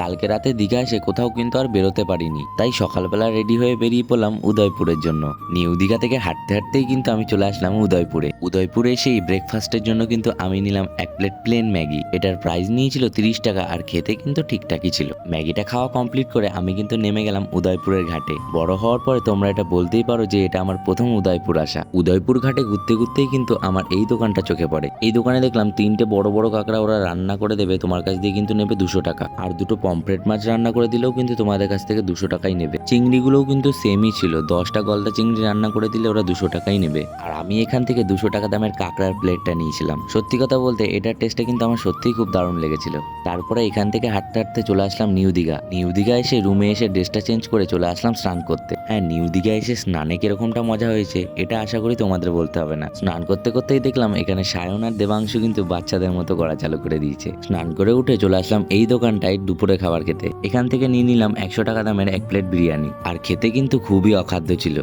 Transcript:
কালকে রাতে দীঘা এসে কোথাও কিন্তু আর বেরোতে পারিনি। তাই সকালবেলা রেডি হয়ে বেরিয়ে পড়লাম উদয়পুরের জন্য। নিউ দীঘা থেকে হাঁটতে হাঁটতেই কিন্তু আমি চলে আসলাম উদয়পুরে। উদয়পুরে এসেই ব্রেকফাস্টের জন্য কিন্তু আমি নিলাম এক প্লেট প্লেন ম্যাগি। এটার প্রাইস নিয়েছিল তিরিশ টাকা আর খেতে কিন্তু ঠিকঠাকই ছিল। ম্যাগিটা খাওয়া কমপ্লিট করে আমি কিন্তু নেমে গেলাম উদয়পুরের ঘাটে। বড় হওয়ার পরে তোমরা এটা বলতেই পারো যে এটা আমার প্রথম উদয়পুর আসা। উদয়পুর ঘাটে ঘুরতে ঘুরতেই কিন্তু আমার এই দোকানটা চোখে পড়ে। এই দোকানে দেখলাম তিনটে বড় বড় কাঁকড়া ওরা রান্না করে দেবে, তোমার কাছ দিয়ে কিন্তু নেবে দুশো টাকা। আর দুটো পমফ্রেট মাছ রান্না করে দিলেও কিন্তু তোমাদের কাছ থেকে দুশো টাকাই নেবে। চিংড়িগুলোও কিন্তু সেমই ছিল। দশটা গলদা চিংড়ি রান্না করে দিলে ওরা দুশো টাকাই নেবে। আর আমি এখান থেকে দুশো টাকা দামের কাঁকড়ার প্লেটটা নিয়েছিলাম। সত্যি কথা বলতে, এটার টেস্টটা কিন্তু আমার সত্যিই খুব দারুণ লেগেছিল। তারপরে এখান থেকে হাঁটতে হাঁটতে চলে আসলাম নিউ দীঘা। নিউ দীঘা এসে রুমে এসে ড্রেসটা চেঞ্জ করে চলে আসলাম স্নান করতে। হ্যাঁ নিউ দীঘা এসে স্নানে কিরকমটা মজা হয়েছে, এটা আশা করি তোমাদের বলতে হবে না। স্নান করতে করতেই দেখলাম এখানে সায়ন আর দেবাংশু কিন্তু বাচ্চাদের মতো গড়া চালু করে দিয়েছে। স্নান করে উঠে চলে আসলাম এই দোকানটায় দুপুরে খাবার খেতে। এখান থেকে নিয়ে নিলাম একশো টাকা দামের এক প্লেট বিরিয়ানি। আর খেতে কিন্তু খুবই অখাদ্য ছিল।